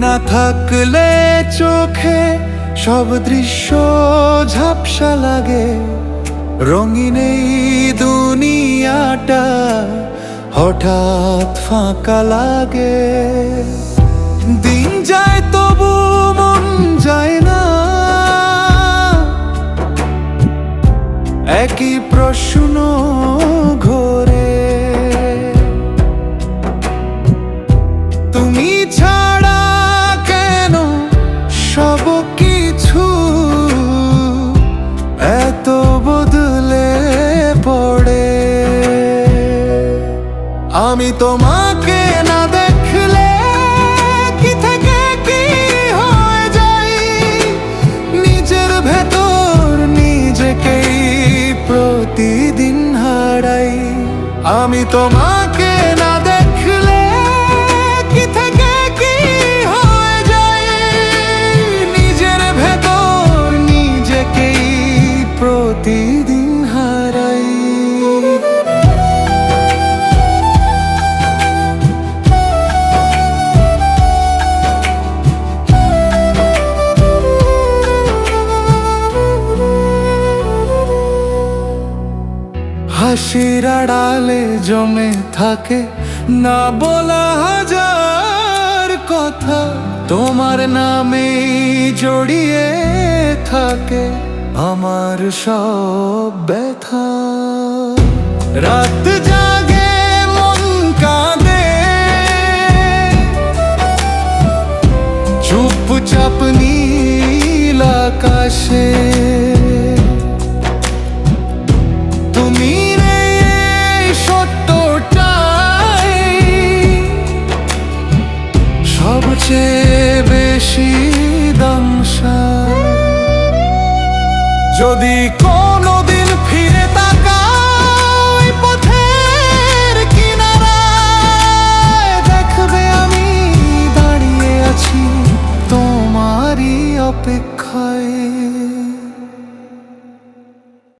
না থাকলে চোখে সব দৃশ্য ঝাপসা লাগে। রঙিন এই দুনিয়াটা হঠাৎ ফাঁকা লাগে। দিন যায় তবু মন যায় না। একই প্রশ্ন ঘোরে আমি তোমাকে না দেখলে কি থেকে কি হয়ে যাই? নিজের ভেতর নিজেকেই প্রতিদিন হারাই। আমি তোমাকে হাসির আড়ালে জমে থাকে। না বলা হাজার কথা, তোমার নামে জড়িয়ে থাকে আমার সব ব্যথা। রাত জাগে, মন কাঁদে। চুপচাপ নীল আকাশে। চেয়ে বেশি দংশা যদি কোনোদিন ফিরে তাকাই পথের কিনারায়, দেখবে আমি দাঁড়িয়ে আছি তোমারই অপেক্ষায়।